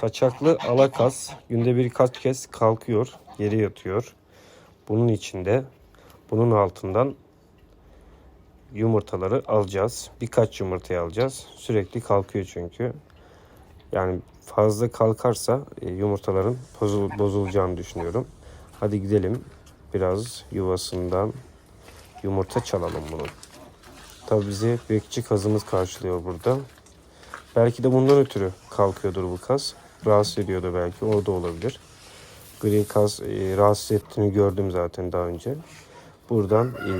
Saçaklı alakaz günde birkaç kez kalkıyor, yere yatıyor. Bunun içinde, bunun altından yumurtaları alacağız. Birkaç yumurtayı alacağız. Sürekli kalkıyor çünkü. Yani fazla kalkarsa e, yumurtaların bozul- bozulacağını düşünüyorum. Hadi gidelim. Biraz yuvasından yumurta çalalım bunun. Tabii bizi bekçi kazımız karşılıyor burada. Belki de bundan ötürü kalkıyordur bu kaz. Rahatsız ediyordu belki. O da olabilir. Gri kaz e, rahatsız ettiğini gördüm zaten daha önce. Buradan e,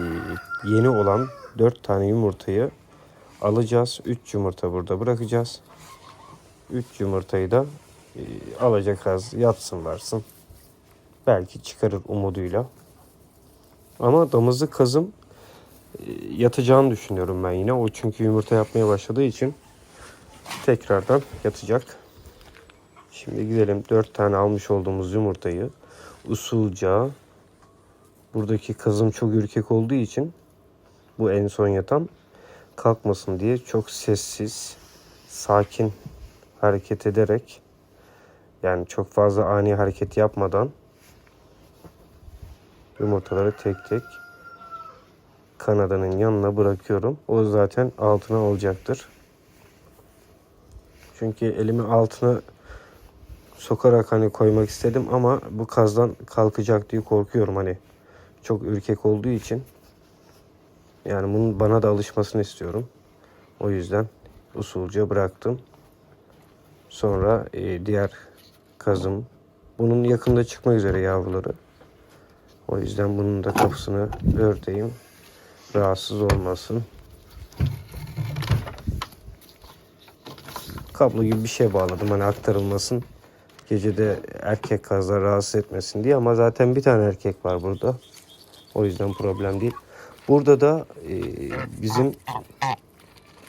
yeni olan 4 tane yumurtayı alacağız. 3 yumurta burada bırakacağız. 3 yumurtayı da e, alacak kaz yatsın varsın. Belki çıkarır umuduyla. Ama damızlık kazım e, yatacağını düşünüyorum ben yine. O çünkü yumurta yapmaya başladığı için tekrardan yatacak. Şimdi gidelim 4 tane almış olduğumuz yumurtayı usulca buradaki kazım çok ürkek olduğu için bu en son yatan kalkmasın diye çok sessiz, sakin hareket ederek yani çok fazla ani hareket yapmadan yumurtaları tek tek kanadanın yanına bırakıyorum. O zaten altına olacaktır. Çünkü elimi altına sokarak hani koymak istedim ama bu kazdan kalkacak diye korkuyorum hani çok ürkek olduğu için. Yani bunun bana da alışmasını istiyorum. O yüzden usulca bıraktım. Sonra e, diğer kazım bunun yakında çıkmak üzere yavruları. O yüzden bunun da kapısını örteyim. Rahatsız olmasın. Kablo gibi bir şey bağladım hani aktarılmasın. Gecede erkek kazlar rahatsız etmesin diye ama zaten bir tane erkek var burada. O yüzden problem değil. Burada da e, bizim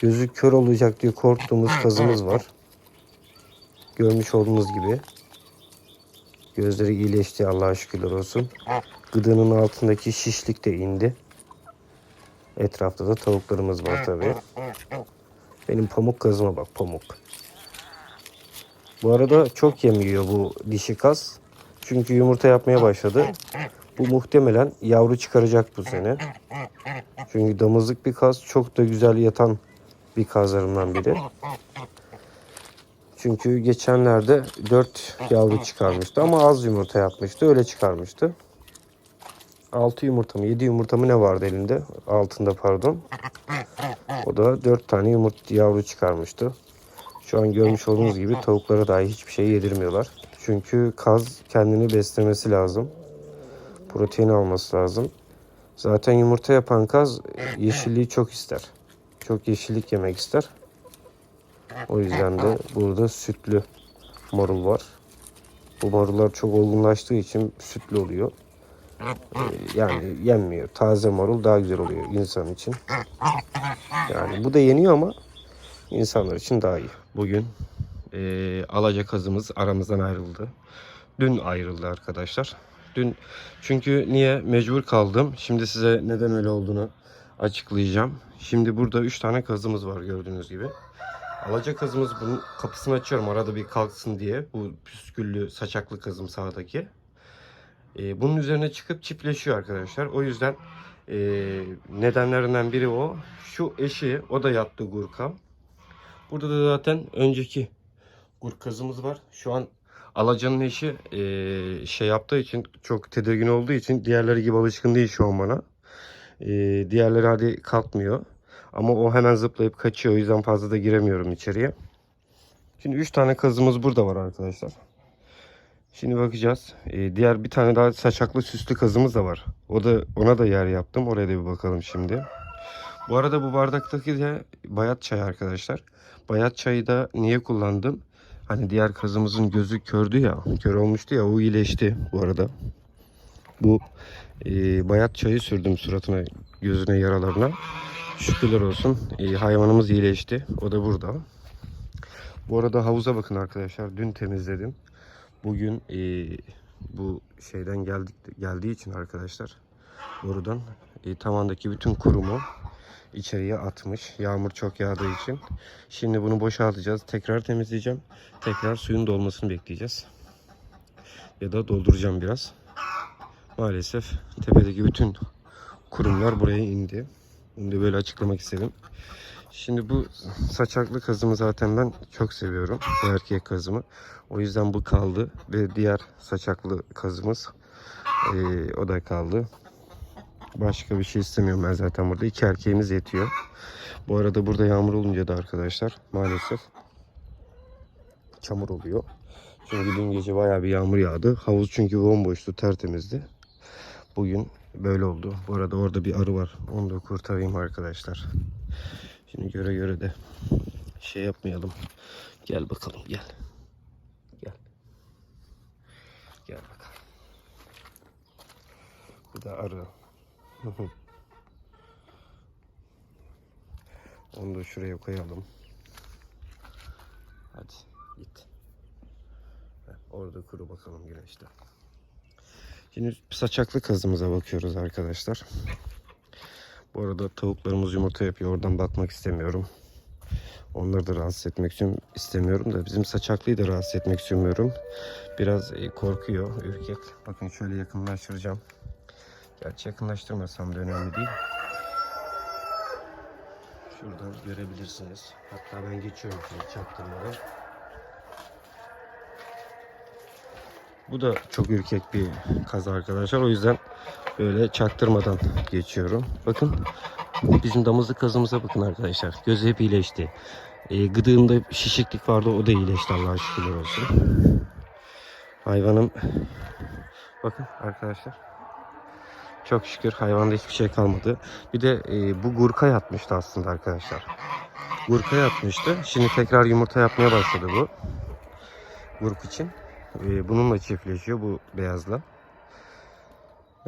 gözü kör olacak diye korktuğumuz kazımız var. Görmüş olduğunuz gibi. Gözleri iyileşti Allah'a şükürler olsun. Gıdının altındaki şişlik de indi. Etrafta da tavuklarımız var tabii. Benim pamuk kazıma bak pamuk. Bu arada çok yem yiyor bu dişi kaz. Çünkü yumurta yapmaya başladı. Bu muhtemelen yavru çıkaracak bu sene. Çünkü damızlık bir kaz çok da güzel yatan bir kazlarımdan biri. Çünkü geçenlerde 4 yavru çıkarmıştı ama az yumurta yapmıştı. Öyle çıkarmıştı. 6 yumurta mı 7 yumurta mı ne vardı elinde? Altında pardon. O da 4 tane yumurta yavru çıkarmıştı. Şu an görmüş olduğunuz gibi tavuklara dahi hiçbir şey yedirmiyorlar. Çünkü kaz kendini beslemesi lazım. Protein alması lazım. Zaten yumurta yapan kaz yeşilliği çok ister. Çok yeşillik yemek ister. O yüzden de burada sütlü marul var. Bu marullar çok olgunlaştığı için sütlü oluyor. Ee, Yani yenmiyor. Taze marul daha güzel oluyor insan için. Yani bu da yeniyor ama insanlar için daha iyi. Bugün eee alaca kazımız aramızdan ayrıldı. Dün ayrıldı arkadaşlar. Dün çünkü niye mecbur kaldım. Şimdi size neden öyle olduğunu açıklayacağım. Şimdi burada 3 tane kazımız var gördüğünüz gibi. Alaca kazımız bunun kapısını açıyorum arada bir kalksın diye. Bu püsküllü saçaklı kazım sağdaki. Ee, bunun üzerine çıkıp çiftleşiyor arkadaşlar. O yüzden e, nedenlerinden biri o. Şu eşi o da yattı Gurka. Burada da zaten önceki Gurkazımız var. Şu an Alacanın eşi e, şey yaptığı için çok tedirgin olduğu için diğerleri gibi alışkın değil şu an bana. E, diğerleri hadi kalkmıyor. Ama o hemen zıplayıp kaçıyor. O yüzden fazla da giremiyorum içeriye. Şimdi 3 tane kazımız burada var arkadaşlar. Şimdi bakacağız. Ee, diğer bir tane daha saçaklı süslü kazımız da var. O da ona da yer yaptım. Oraya da bir bakalım şimdi. Bu arada bu bardaktaki de bayat çay arkadaşlar. Bayat çayı da niye kullandım? Hani diğer kazımızın gözü kördü ya, kör olmuştu ya o iyileşti bu arada. Bu e, bayat çayı sürdüm suratına, gözüne, yaralarına. Şükürler olsun. E, hayvanımız iyileşti. O da burada. Bu arada havuza bakın arkadaşlar. Dün temizledim. Bugün e, bu şeyden geldik geldiği için arkadaşlar borudan e, tavandaki bütün kurumu içeriye atmış. Yağmur çok yağdığı için. Şimdi bunu boşaltacağız. Tekrar temizleyeceğim. Tekrar suyun dolmasını bekleyeceğiz. Ya da dolduracağım biraz. Maalesef tepedeki bütün kurumlar buraya indi. Bunu da böyle açıklamak istedim. Şimdi bu saçaklı kazımı zaten ben çok seviyorum. Bu erkek kazımı. O yüzden bu kaldı. Ve diğer saçaklı kazımız eee, o da kaldı. Başka bir şey istemiyorum ben zaten burada. İki erkeğimiz yetiyor. Bu arada burada yağmur olunca da arkadaşlar maalesef çamur oluyor. Çünkü dün gece bayağı bir yağmur yağdı. Havuz çünkü bomboştu, tertemizdi. Bugün böyle oldu. Bu arada orada bir arı var. Onu da kurtarayım arkadaşlar. Şimdi göre göre de şey yapmayalım. Gel bakalım gel. Gel. Gel bakalım. Bu da arı. Onu da şuraya koyalım. Hadi git. Orada kuru bakalım güneşte. Şimdi saçaklı kazımıza bakıyoruz arkadaşlar. Bu arada tavuklarımız yumurta yapıyor. Oradan bakmak istemiyorum. Onları da rahatsız etmek için istemiyorum da bizim saçaklıyı da rahatsız etmek istemiyorum. Biraz e, korkuyor, ürkek. Bakın şöyle yakınlaştıracağım. Gerçi yakınlaştırmasam da önemli değil. Şuradan görebilirsiniz. Hatta ben geçiyorum şimdi çaktırmadan. Bu da çok ürkek bir kaz arkadaşlar. O yüzden böyle çaktırmadan geçiyorum. Bakın bizim damızlık kazımıza bakın arkadaşlar. Gözü hep iyileşti. E, gıdığında şişiklik vardı o da iyileşti Allah'a şükürler olsun. Hayvanım bakın arkadaşlar. Çok şükür hayvanda hiçbir şey kalmadı. Bir de e, bu gurka yatmıştı aslında arkadaşlar. Gurka yatmıştı. Şimdi tekrar yumurta yapmaya başladı bu. Gurk için. E, bununla çiftleşiyor bu beyazla.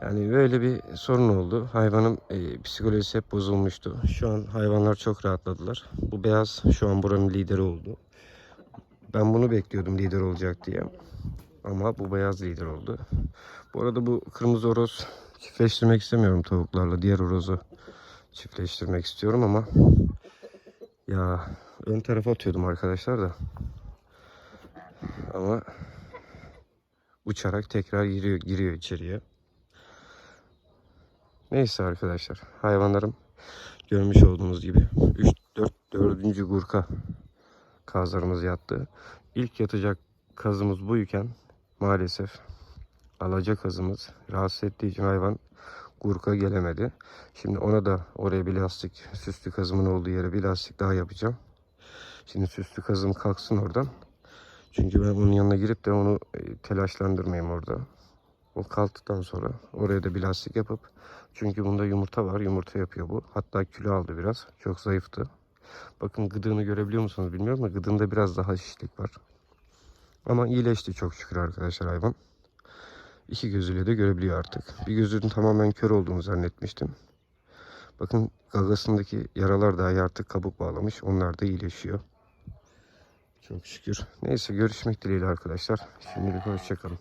Yani böyle bir sorun oldu. Hayvanın e, psikolojisi hep bozulmuştu. Şu an hayvanlar çok rahatladılar. Bu beyaz şu an buranın lideri oldu. Ben bunu bekliyordum lider olacak diye. Ama bu beyaz lider oldu. Bu arada bu kırmızı horoz çiftleştirmek istemiyorum tavuklarla. Diğer horozu çiftleştirmek istiyorum ama ya ön tarafa atıyordum arkadaşlar da. Ama uçarak tekrar giriyor, giriyor içeriye. Neyse arkadaşlar. Hayvanlarım görmüş olduğunuz gibi 3 4 4. gurka kazlarımız yattı. İlk yatacak kazımız buyken maalesef alaca kazımız rahatsız ettiği için hayvan gurka gelemedi. Şimdi ona da oraya bir lastik süslü kazımın olduğu yere bir lastik daha yapacağım. Şimdi süslü kazım kalksın oradan. Çünkü ben onun yanına girip de onu e, telaşlandırmayayım orada. O kalktıktan sonra oraya da bir lastik yapıp çünkü bunda yumurta var. Yumurta yapıyor bu. Hatta kilo aldı biraz. Çok zayıftı. Bakın gıdığını görebiliyor musunuz bilmiyorum ama gıdığında biraz daha şişlik var. Ama iyileşti çok şükür arkadaşlar hayvan. İki gözüyle de görebiliyor artık. Bir gözünün tamamen kör olduğunu zannetmiştim. Bakın gagasındaki yaralar dahi artık kabuk bağlamış. Onlar da iyileşiyor. Çok şükür. Neyse görüşmek dileğiyle arkadaşlar. Şimdilik hoşçakalın.